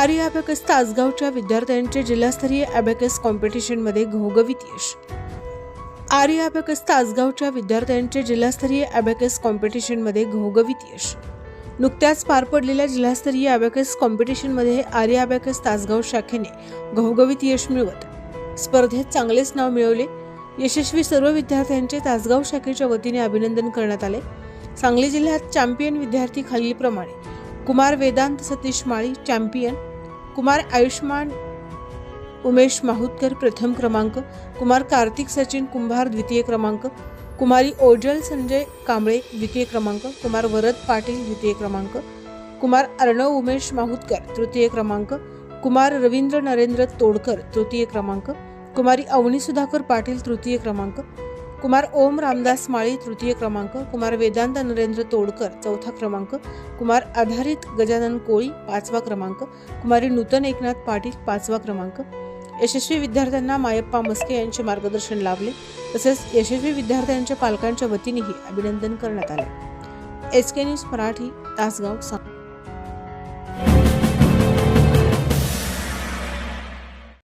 आर्य abacus तासगावच्या विद्यार्थ्यांचे जिल्हास्तरीय abacus कॉम्पिटिशनमध्ये घवघवीत यश. आर्य अबॅकस तासगावच्या विद्यार्थ्यांचे जिल्हास्तरीय अबॅकस कॉम्पिटिशनमध्ये घवघवीत यश. नुकत्याच पार पडलेल्या जिल्हास्तरीय अबॅकस कॉम्पिटिशनमध्ये आर्य अबॅकस तासगाव शाखेने घवघवीत यश मिळवत. स्पर्धेत चांगलेच नाव मिळवले. यशस्वी सर्व विद्यार्थ्यांचे तासगाव शाखेच्या वतीने अभिनंदन करण्यात आले. सांगली जिल्ह्यात चॅम्पियन विद्यार्थी खालीलप्रमाणे. कुमार वेदांत सतीश माळी चॅम्पियन. कुमार आयुष्मान उमेश माहुतकर प्रथम क्रमांक कुमार कार्तिक सचिन कुंभार द्वितीय क्रमांक कुमारी ओजल संजय कांबळे द्वितीय क्रमांक कुमार वरद पाटील द्वितीय क्रमांक कुमार अर्णव उमेश माहुतकर तृतीय क्रमांक कुमार रवींद्र नरेंद्र तोडकर तृतीय क्रमांक कुमारी अवनी सुधाकर पाटील तृतीय क्रमांक कुमार ओम रामदास माळी तृतीय क्रमांक कुमार वेदांत नरेंद्र तोडकर चौथा क्रमांक कुमार आधारित गजानन कोळी पाचवा क्रमांक कुमारी नूतन एकनाथ पाटील पाचवा क्रमांक. यशस्वी विद्यार्थ्यांना मायप्पा मस्के यांचे मार्गदर्शन लाभले तसेच यशस्वी विद्यार्थ्यांच्या पालकांच्या वतीनेही अभिनंदन करण्यात आले. S K news Marathi Tasgaon Sangli.